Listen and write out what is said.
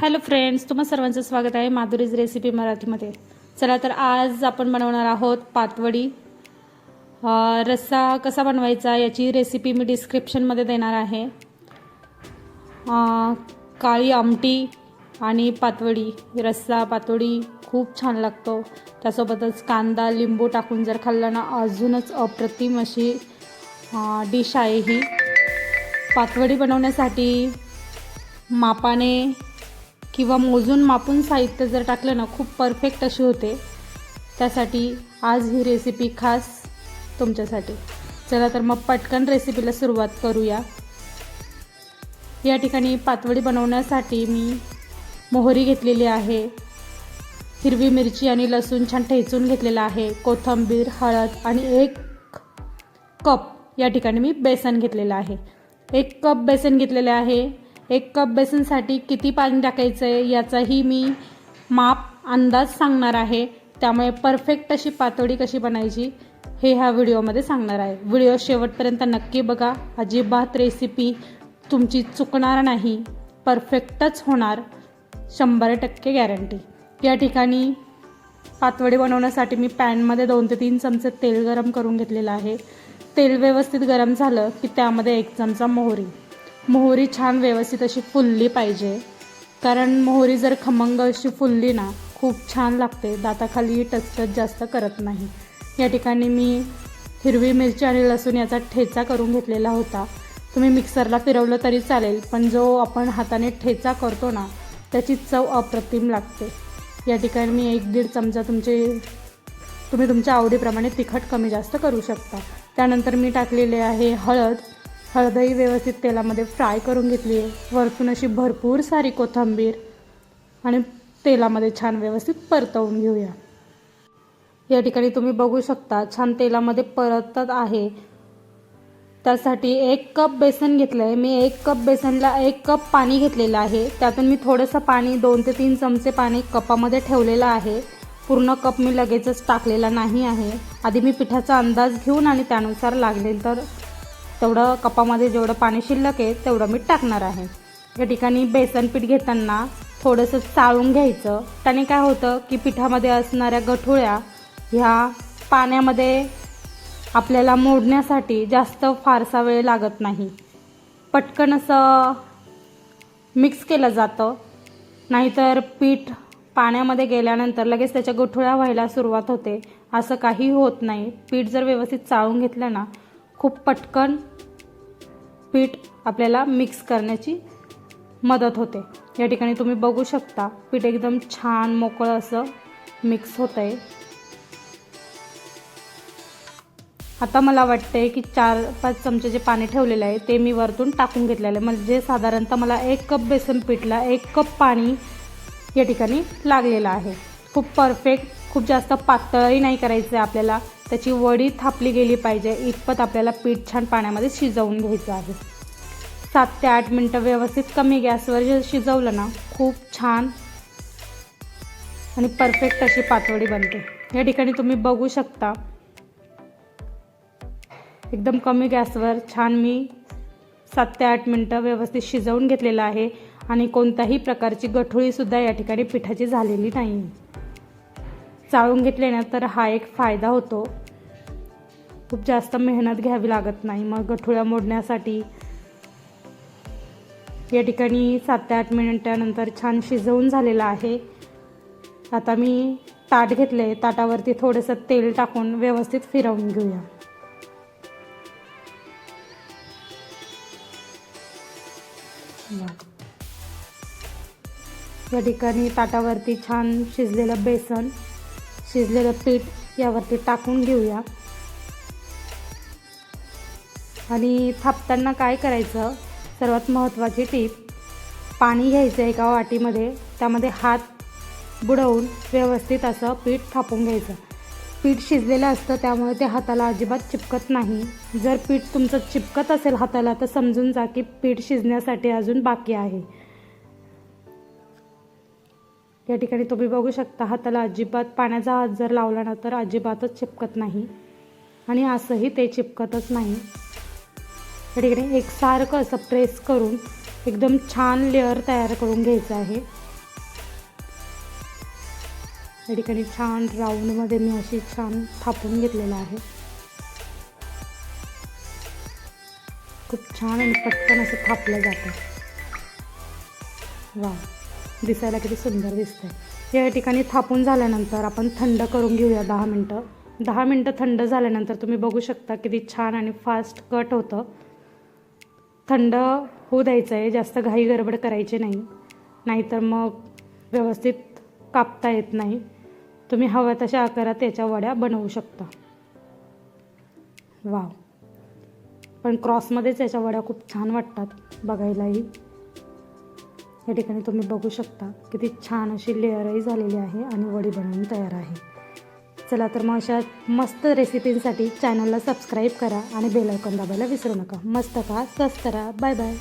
Hello friends तुम्हा सर्वांचं स्वागत आहे माधुरीज रेसिपी मराठीमध्ये. चला तर आज आपण बनवणार आहोत पातवडी. रस्सा कसा बनवायचा याची रेसिपी मी डिस्क्रिप्शनमध्ये देणार आहे. काळी आमटी आणि पातवडी. रस्सा पातोडी खूप छान लागतो. त्यासोबतच कांदा लिंबू टाकून जर खाल्लं ना अजूनच अप्रतिम अशी डिश आहे ही. पातवडी बनवण्यासाठी मापाने किंवा मोजून मापून साहित्य जर टाकलं ना खूप परफेक्ट अशी होते. त्यासाठी आज ही रेसिपी खास तुमच्यासाठी. चला तर मग पटकन रेसिपीला सुरुवात करूया. या ठिकाणी पातवडी बनवण्यासाठी मी मोहरी घेतलेली आहे. हिरवी मिरची आणि लसूण छान ठेचून घेतलेला आहे. कोथिंबीर हळद आणि एक कप या ठिकाणी मी बेसन घेतलेलं आहे. एक कप बेसन घेतलेले आहे. एक कप बेसनसाठी किती पाणी टाकायचं आहे याचाही मी माप अंदाज सांगणार आहे. त्यामुळे परफेक्ट अशी पातोडी कशी बनायची हे ह्या व्हिडिओमध्ये सांगणार आहे. व्हिडिओ शेवटपर्यंत नक्की बघा. अजिबात रेसिपी तुमची चुकणार नाही. परफेक्टच होणार. शंभर टक्के गॅरंटी या ठिकाणी पातवडी बनवण्यासाठी मी पॅनमध्ये दोन ते तीन चमचे तेल गरम करून घेतलेलं आहे. तेल व्यवस्थित गरम झालं की त्यामध्ये एक चमचा मोहरी. मोहरी छान व्यवस्थित अशी फुलली पाहिजे. कारण मोहरी जर खमंग अशी फुलली ना खूप छान लागते. दाताखाली टचटच जास्त करत नाही. या ठिकाणी मी हिरवी मिरची आणि लसूण याचा ठेचा करून घेतलेला होता. तुम्ही मिक्सरला फिरवलं तरी चालेल पण जो आपण हाताने ठेचा करतो ना त्याची चव अप्रतिम लागते. या ठिकाणी मी एक दीड चमचा तुमचे तुम्ही तुमच्या आवडीप्रमाणे तिखट कमी जास्त करू शकता. त्यानंतर मी टाकलेले आहे हळद. हळदही व्यवस्थित तेलामध्ये फ्राय करून घेतली आहे. वरतून अशी भरपूर सारी कोथिंबीर आणि तेलामध्ये छान व्यवस्थित परतवून घेऊया. या ठिकाणी तुम्ही बघू शकता छान तेलामध्ये परतत आहे. त्यासाठी एक कप बेसन घेतलं आहे मी एक कप बेसनला एक कप पाणी घेतलेलं आहे. त्यातून मी थोडंसं पाणी दोन ते तीन चमचे पाणी कपामध्ये ठेवलेलं आहे. पूर्ण कप मी लगेचच टाकलेला नाही आहे. आधी मी पिठाचा अंदाज घेऊन आणि त्यानुसार लागले तर तेवढं कपामध्ये जेवढं पाणी शिल्लक आहे तेवढं मी टाकणार आहे. या ठिकाणी बेसन पीठ घेताना थोडंसं चाळून घ्यायचं. त्याने काय होतं की पिठामध्ये असणाऱ्या गठुळ्या ह्या पाण्यामध्ये आपल्याला मोडण्यासाठी जास्त फारसा वेळ लागत नाही. पटकन असं मिक्स केलं जातं. नाहीतर पीठ पाण्यामध्ये गेल्यानंतर लगेच त्याच्या गुठळ्या व्हायला सुरुवात होते. असं काही होत नाही. पीठ जर व्यवस्थित चाळून घेतलं ना खूप पटकन पीठ आपल्याला मिक्स करण्याची मदत होते. या ठिकाणी तुम्ही बघू शकता पीठ एकदम छान मोकळं असं मिक्स होतं आहे आता मला वाटते की चार पाच चमचे जे पाणी ठेवलेलं आहे ते मी वरतून टाकून घेतलेलं आहे. म्हणजे साधारणतः मला एक कप बेसन पीठला एक कप पाणी या ठिकाणी लागलेलं आहे. खूप परफेक्ट खूप जास्त पातळही नाही करायचं आहे आपल्याला. त्याची वडी थापली गेली पाहिजे. इतपत आपल्याला पीठ छान पाण्यामध्ये शिजवून घ्यायचं आहे. सात ते आठ मिनटं व्यवस्थित कमी गॅसवर जे शिजवलं ना खूप छान आणि परफेक्ट अशी पातवडी बनते. या ठिकाणी तुम्ही बघू शकता. एकदम कमी गॅसवर छान मी सात ते आठ मिनटं व्यवस्थित शिजवून घेतलेलं आहे. आणि कोणत्याही प्रकारची गठोळीसुद्धा या ठिकाणी पिठाची झालेली नाही. चाळून घेतले ना तर हा एक फायदा होतो. खूप जास्त मेहनत घ्यावी लागत नाही. मग गठुळ्या मोडण्यासाठी या ठिकाणी सात ते आठ मिनिटानंतर छान शिजवून झालेलं आहे. आता मी ताट घेतले. ताटावरती थोडंसं तेल टाकून व्यवस्थित फिरवून घेऊया. या ठिकाणी ताटावरती छान शिजलेलं बेसन. शिजलेलं पीठ यावरती टाकून घेऊया. आणि थापताना काय करायचं सर्वात महत्त्वाची टीप पाणी घ्यायचं एका वाटीमध्ये त्यामध्ये हात बुडवून व्यवस्थित असं पीठ थापून घ्यायचं. पीठ शिजलेलं असतं त्यामुळे ते हाताला अजिबात चिपकत नाही. जर पीठ तुमचं चिपकत असेल हाताला तर समजून जा की पीठ शिजण्यासाठी अजून बाकी आहे. या ठिकाणी तुम्ही बघू शकता हाताला अजिबात पाण्याचा हात जर लावला ना तर अजिबातच चिपकत नाही. आणि असंही ते चिपकतच नाही. या ठिकाणी एकसारखं असं प्रेस करून एकदम छान लेअर तयार करून घ्यायचं आहे. या ठिकाणी छान राऊंडमध्ये मी अशी छान थापून घेतलेलं आहे. खूप छान आणि पटकन असं थापलं जातं. वा दिसायला किती सुंदर दिसतंय. या ठिकाणी थापून झाल्यानंतर आपण थंड करून घेऊया दहा मिनटं. दहा मिनटं थंड झाल्यानंतर तुम्ही बघू शकता किती छान आणि फास्ट कट होतं. थंड होऊ द्यायचं आहे जास्त घाई गडबड करायची नाही. नाहीतर मग व्यवस्थित कापता येत नाही. तुम्ही हव्या तशा आकारात याच्या वड्या बनवू शकता. वाव. पण क्रॉसमध्येच याच्या वड्या खूप छान वाटतात बघायलाही. या ठिकाणी तुम्ही बघू शकता किती छान अशी लेअरही झालेली आहे आणि वडी बनवून तयार आहे. चला तर मग अशा मस्त रेसिपींसाठी चॅनलला सबस्क्राईब करा आणि बेल आयकॉन दाबायला विसरू नका. मस्त का? स्वस्त राहा बाय बाय